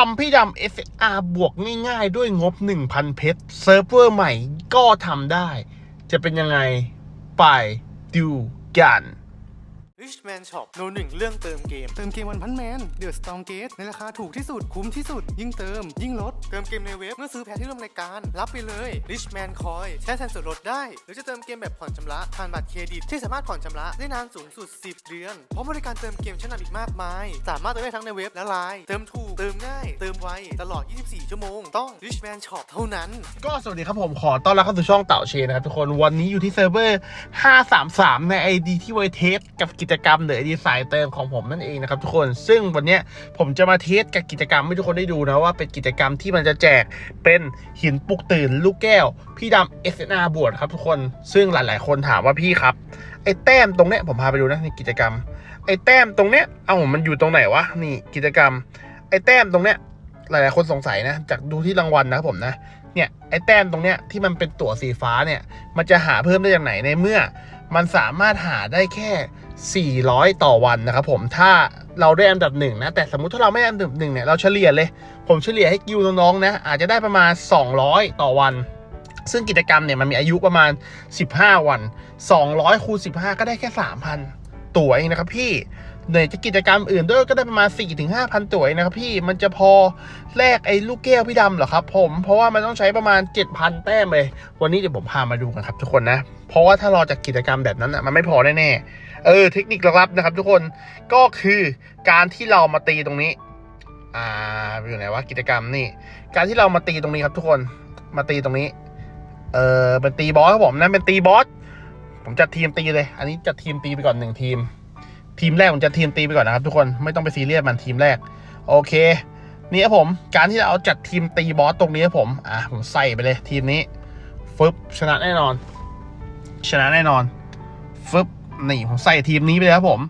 ทำพี่ดำ SR บวกง่ายๆ ด้วยงบ 1,000 เพชรเซิร์ฟเวอร์ใหม่ก็ทำได้ จะเป็นยังไง ไปดูกัน Richman Shop โนหนึ่งเรื่องเติมเกม เติมเกมวันพันแมนเดือดสตองเกตในราคาถูกที่สุดคุ้มที่สุด ยิ่งเติม ยิ่งลด เติมเกมในเว็บเมื่อซื้อแพ็คที่ร่วมรายการ รับไปเลย Richman Coin ใช้แทนส่วนลดได้ หรือจะเติมเกมแบบผ่อนชำระผ่านบัตรเครดิต ที่สามารถผ่อนชำระได้นานสูงสุด 10 เดือนพร้อมบริการเติมเกมชั้นนำอีกมากมาย สามารถเติมได้ทั้งในเว็บและไลน์เติมถูกเติมง่ายเติมไวตลอด 24 ชั่วโมงต้อง Richman Shop เท่านั้น ก็สวัสดีครับผมขอต้อนรับเข้าสู่ช่องเต่าเชนนะครับทุกคนวันนี้อยู่ที่เซิร์ฟเวอร์ 533 ใน ID ที่ไว้เทสกับกิจกรรมหรือ ID สายเติมของผมนั่นเองนะครับทุกคนซึ่งวันนี้ผมจะมาเทสกับกิจกรรมให้ทุกคนได้ดูนะว่าเป็นกิจกรรมที่มันจะแจกเป็นหินปลุกตื่นลูกแก้ว พี่ดำ SNR บวชครับทุกคนซึ่งหลาย ๆ คนถามว่าพี่ครับไอ้แต้มตรงเนี้ยผมพาไปดูนะในกิจกรรม ไอ้แต้มตรงเนี้ยเอ้ามันอยู่ตรงไหนวะนี่กิจกรรม ไอ้แต้มตรงเนี้ยหลาย ๆ คนสงสัยนะจากดูที่รางวัลนะครับผมนะเนี่ยไอ้แต้มตรงเนี้ยที่มันเป็นตั๋วสีฟ้าเนี่ยมันจะหาเพิ่มได้จากไหนในเมื่อ มันสามารถหาได้แค่ 400 ต่อวันนะครับผมถ้าเราได้อันดับหนึ่งนะ แต่สมมุติถ้าเราไม่ได้อันดับหนึ่งเนี่ยเราเฉลี่ยเลย ผมเฉลี่ยให้กิวน้องๆนะอาจจะได้ประมาณ 200 ต่อวัน ซึ่งกิจกรรมเนี่ยมันมีอายุประมาณ 15 วัน 200คูณ15 ก็ได้แค่ 3,000 ตัวเองนะครับพี่ หนื่อยจะกิจกรรมอื่นด้วยก็ได้ประมาณ 4-5,000ตั๋วเองนะครับพี่มันจะพอแลกไอ้ลูกแก้วพี่ดำเหรอครับผมเพราะว่ามันต้องใช้ประมาณ 7,000 แต้มเลย วันนี้เดี๋ยวผมพามาดูกันครับทุกคนนะ เพราะว่าถ้ารอจากกิจกรรมแบบนั้นอะมันไม่พอแน่ๆเออเทคนิคลับนะครับ ทุกคนก็คือการที่เรามาตีตรงนี้อ่าอยู่ไหนวะกิจกรรมนี่ การที่เรามาตีตรงนี้ครับทุกคนมาตีตรงนี้เออเป็นตีบอสครับผมนั่นเป็นตีบอสผมจัดทีมตีเลย อันนี้จัดทีมตีไปก่อนหนึ่งทีม ทีมแรกผมจะทีมตีไปก่อนนะครับทุกคนไม่ต้องไปซีเรียสมันทีมแรก โอเค นี่ครับผมการที่เราเอาจัดทีมตีบอสตรงนี้ครับผมอะผมใส่ไปเลยทีมนี้ฟึบชนะแน่นอน ชนะแน่นอนฟึบนี่ผมใส่ทีมนี้ไปเลยครับผม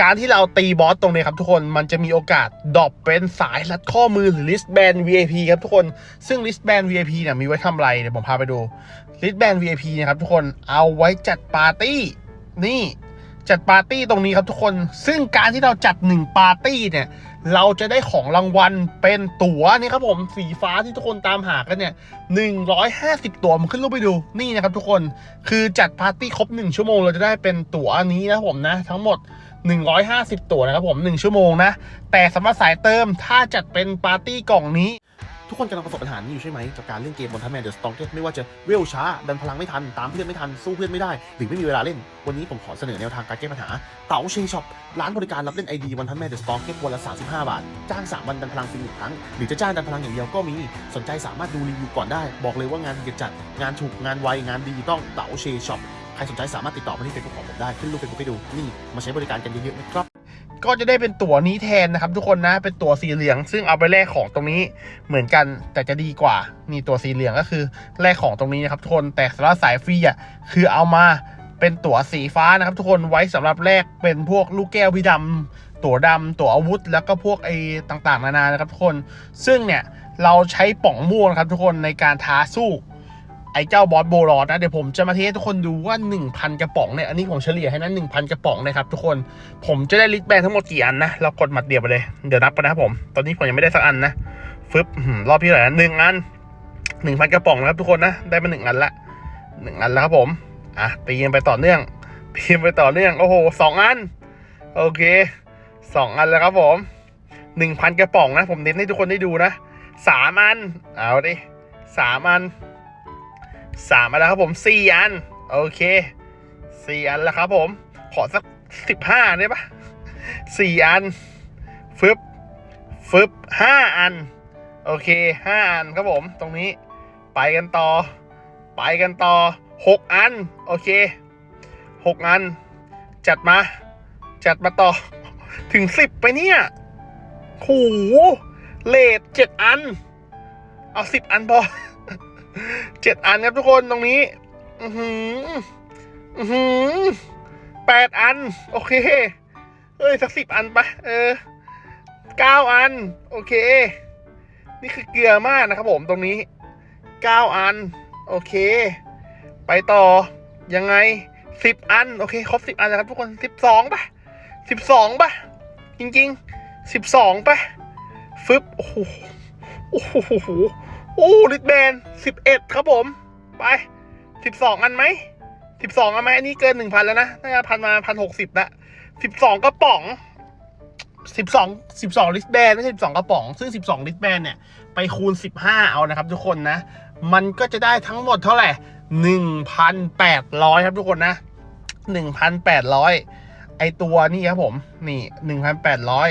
การที่เราตีบอสตรงนี้ครับทุกคนมันจะมีโอกาสดรอปเป็นสายรัดข้อมือหรือ wristband VIP ครับทุกคนซึ่ง wristband VIP เนี่ยมีไว้ทำอะไรเดี๋ยวผมพาไปดู wristband VIP เนะครับทุกคนเอาไว้จัดปาร์ตี้นี่ จัดปาร์ตี้ตรงนี้ครับทุกคน ซึ่งการที่เราจัดหนึ่งปาร์ตี้เนี่ย เราจะได้ของรางวัลเป็นตั๋วนี่ครับผมสีฟ้าที่ทุกคนตามหากันเนี่ย150ตั๋วผมขึ้นรูปไปดูนี่นะครับทุกคนคือจัดปาร์ตี้ครบ1ชั่วโมงเราจะได้เป็นตั๋วนนี้นะครับผมนะ ทั้งหมด 150 ตั๋วนะครับผม 1 ชั่วโมงนะ แต่สำหรับสายเติมถ้าจัดเป็นปาร์ตี้กล่องนี้ ทุกคนกำลังประสบปัญหานี้อยู่ใช่ไหมจากการเล่นเกมบนทัพแมนเดอะสตองเกไม่ว่าจะเวลช้า ดันพลังไม่ทัน ตามเพื่อนไม่ทัน สู้เพื่อนไม่ได้ หรือไม่มีเวลาเล่น วันนี้ผมขอเสนอแนวทางการแก้ปัญหา เต๋าเชงช็อป ร้านบริการรับเล่นไอดีวันทัพแมนเดอะสตองเกวันละ 35 บาท จ้าง 3 วันดันพลังฟรีหนึ่งครั้ง หรือจะจ้างดันพลังอย่างเดียวก็มี สนใจสามารถดูรีวิวก่อนได้ บอกเลยว่างานดีจัด งานถูก งานไว งานดีต้องเต๋าเชงช็อป ใครสนใจสามารถติดต่อมาที่เฟซบุ๊กของผมได้ ขึ้นรูปเฟซบุ๊กให้ดู นี่ มาใช้บริการกันเยอะๆนะครับ ก็จะได้เป็นตั๋วนี้แทนนะครับ ทุกคนนะเป็นตั๋วสีเหลือง ซึ่งเอาไปแลกของตรงนี้เหมือนกันแต่จะดีกว่านี่ตั๋วสีเหลืองก็คือแลกของตรงนี้นะครับทุกคนแต่สำหรับสายฟรีอะคือเอามาเป็นตั๋วสีฟ้านะครับ ทุกคนไว้สำหรับแลกเป็นพวกลูกแก้วพี่ดำตั๋วดำตั๋วอาวุธ แล้วก็พวกไอ้ต่างๆ นานานะครับทุกคน ซึ่งเนี่ยเราใช้ป่องม่วงนครับทุกคนในการท้าสู้ ไอ้เจ้าบอสโบรอดนะเดี๋ยวผมจะมาเทสให้ทุกคนดูว่า 1,000 กระป๋องเนี่ยอันนี้ผมเฉลี่ยให้นะ1,000 กระป๋องนะครับทุกคนผมจะได้ลิสต์แบนทั้งหมดกี่อันนะเรากดหมัดเดียวไปเลยเดี๋ยวนับกันนะครับผม ตอนนี้ผมยังไม่ได้สักอันนะฟึบรอบที่เท่าไหร่นะหนึ่งอันหนึ่งพันกระป๋องนะครับทุกคนนะได้มาหนึ่งอันละหนึ่งอันแล้วครับผมอะตีกันไปต่อเนื่องตีกันไปต่อเนื่องโอ้โหสองอันโอเคสองอันแล้วครับผมหนึ่งพันกระป๋องนะ ผมเน้นให้ทุกคนได้ดูนะสามอันเอาดิสามอัน สามอันแล้วครับผมสี่อัน โอเคสี่อันแล้วครับผม ขอสักสิบห้าได้ปะสี่อัน ฟึบ ฟึบห้าอัน โอเคห้าอันครับผม ตรงนี้ ไปกันต่อ ไปกันต่อหกอัน โอเคหกอัน จัดมา จัดมาต่อ ถึงสิบไปเนี่ยโหเลทเจ็ดอัน เอาสิบอันพอ เจ็ดอันครับทุกคนตรงนี้ อือหือ อือหือแปดอัน โอเค เอ้ย สักสิบอันปะเออเก้าอัน โอเค นี่คือเกลือมากนะครับผมตรงนี้เก้าอัน โอเค ไปต่อ ยังไงสิบอัน โอเค ครบสิบอันแล้วครับทุกคนสิบสองปะสิบสองปะจริงๆสิบสองปะฟึบโอ้โหโอ้โห อ้ลิทแบนสิบเอ็ดครับผม ไปสิบสองอันไหมสิบสองอันไหมอันนี้เกินหนึ่งพันแล้วนะน่าจะพันมาพันหกสิบละสิบสองกระป๋องสิบสองสิบสองลิทแบนไม่ใช่สิบสองกระป๋อง ซึ่งสิบสองลิทแบนเนี่ย ไปคูณสิบห้าเอานะครับทุกคนนะ มันก็จะได้ทั้งหมดเท่าไหร่หนึ่งพันแปดร้อยครับทุกคนนะหนึ่งพันแปดร้อย ไอตัวนี่ครับผมนี่หนึ่งพันแปดร้อย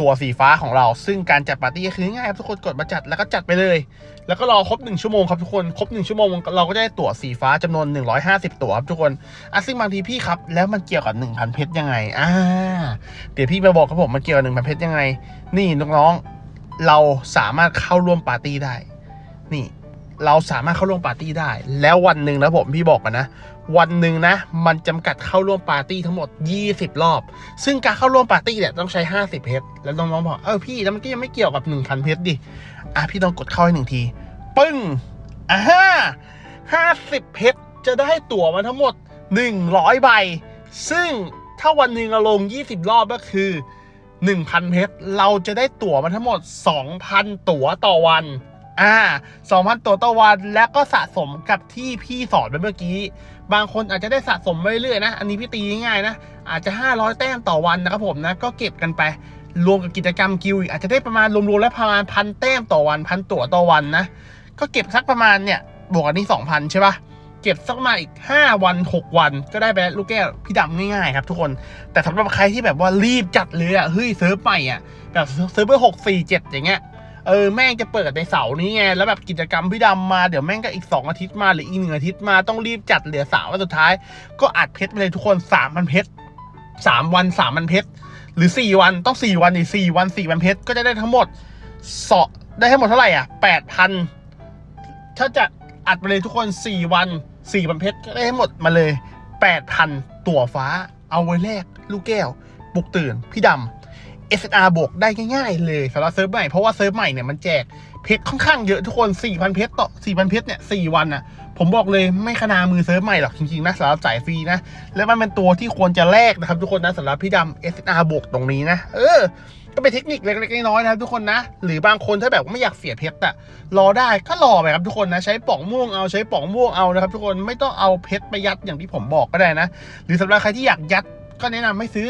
ตัวสีฟ้าของเรา ซึ่งการจัดปาร์ตี้ก็คือง่ายครับทุกคนกดมาจัดแล้วก็จัดไปเลย แล้วก็รอครบหนึ่งชั่วโมงครับทุกคนครบหนึ่งชั่วโมงเราก็จะได้ตั๋วสีฟ้าจำนวน 150 ตั๋วครับทุกคนอะซึ่งบางทีพี่ครับ แล้วมันเกี่ยวกับ 1,000 เพชรยังไงอ่าเดี๋ยวพี่มาบอกครับผมมันเกี่ยวกับ1,000 เพชรยังไง นี่น้องๆเราสามารถเข้าร่วมปาร์ตี้ได้ นี่ เราสามารถเข้าร่วมปาร์ตี้ได้ แล้ววันหนึ่งนะผมพี่บอกกันนะ วันหนึ่งนะ มันจำกัดเข้าร่วมปาร์ตี้ทั้งหมด 20 รอบ ซึ่งการเข้าร่วมปาร์ตี้เนี่ยต้องใช้ 50เพชรแล้วน้องๆบอกเออพี่แล้วมันก็ยังไม่เกี่ยวกับ 1,000เพชรดิอะพี่ต้องกดเข้าให้หนึ่งที ปึ้งอ่าห้าสิบเพชรจะได้ตั๋วมาทั้งหมด 100 ใบ ซึ่งถ้าวันหนึ่งเราลง 20 รอบก็คือ 1,000เพชรเราจะได้ตั๋วมาทั้งหมด 2,000 ตั๋วต่อวัน อ่า2,000ตัวต่อวันแล้วก็สะสมกับที่พี่สอนไปเมื่อกี้ บางคนอาจจะได้สะสมไปเรื่อยๆนะ อันนี้พี่ตีง่ายๆนะ อาจจะ 500 แต้มต่อวันนะครับผมนะ ก็เก็บกันไป รวมกับกิจกรรมกิลด์อีกอาจจะได้ประมาณรวมๆแล้วประมาณพันแต้มต่อวันพันตัวต่อวันนะ ก็เก็บสักประมาณเนี่ย บวกอันนี้สองพันใช่ปะเก็บสักมาอีกห้าวันหกวัน ก็ได้ไปลูกแก้วพี่ดำง่ายๆครับทุกคน แต่สำหรับใครที่แบบว่ารีบจัดเลยอะ เฮ้ยเซิร์ฟใหม่อะ แบบเซิร์ฟเบอร์หกสี่เจ็ดอย่างเงี้ย เออแม่งจะเปิดในเสาร์นี้ไงแล้วแบบกิจกรรมพี่ดำมาเดี๋ยวแม่งก็อีกสองอาทิตย์มาหรืออีกหนึ่งอาทิตย์มาต้องรีบจัดเหลือสามวันสุดท้าย ก็อัดเพชรไปเลยทุกคนสามพันเพชรสามวันสามพันเพชรหรือ4วันต้อง4วันอีก4วัน4วันเพชรก็จะได้ทั้งหมดสอได้ทั้งหมดเท่าไหร่อะ8,000ถ้าจะอัดไปเลยทุกคน4วัน4วันเพชรก็ได้ทั้งหมดมาเลย8,000ตั๋วฟ้าเอาไว้แลกลูกแก้ว ปลุกตื่น พี่ดำ SR บวกได้ง่ายๆเลยสำหรับเซิร์ฟใหม่เพราะว่าเซิร์ฟใหม่เนี่ยมันแจกเพชรค่อนข้างเยอะทุกคน 4,000 เพชรต่อ 4,000 เพชรเนี่ย 4 วันอะ ผมบอกเลยไม่ขนามือเซิร์ฟใหม่หรอกจริงๆนะสำหรับสายฟรีนะ แล้วมันเป็นตัวที่ควรจะแลกนะครับทุกคนนะสำหรับพี่ดำ SR บวกตรงนี้นะ เออ ก็เป็นเทคนิคเล็กๆน้อยๆนะครับทุกคนนะ หรือบางคนถ้าแบบไม่อยากเสียเพชรอะรอได้ก็รอไปครับทุกคนนะ ใช้ป่องม่วงเอาใช้ป่องม่วงเอานะครับทุกคนไม่ต้องเอาเพชรไปยัดอย่างที่ผมบอกก็ได้นะ หรือสำหรับใครที่อยากยัดก็แนะนำให้ซื้อ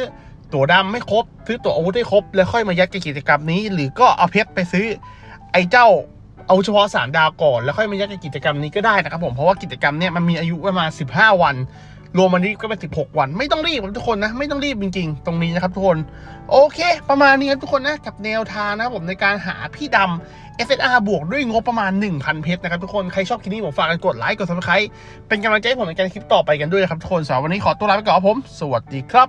ตั๋วดำไม่ครบ ซื้อตั๋วอาวุธให้ครบ แล้วค่อยมายัดกับกิจกรรมนี้ หรือก็เอาเพชรไปซื้อ ไอ้เจ้าเอาเฉพาะสามดาวก่อน แล้วค่อยมายัดกับกิจกรรมนี้ก็ได้นะครับผมเพราะว่ากิจกรรมเนี่ยมันมีอายุประมาณ15 วันรวมมันนี้ก็เป็น 16 วัน ไม่ต้องรีบครับทุกคนนะ ไม่ต้องรีบจริงๆ ตรงนี้นะครับทุกคน โอเค ประมาณนี้ครับทุกคนนะ กับแนวทางนะครับผมในการหาพี่ดำ SSR บวกด้วยงบประมาณ 1,000 เพชรนะครับทุกคน ใครชอบคลิปนี้ผมฝากกันกดไลค์ กด subscribe เป็นกำลังใจให้ผมในการคลิปต่อไปกันด้วยนะครับทุกคนสำหรับวันนี้ขอตัวลาไปก่อนครับผม สวัสดีครับ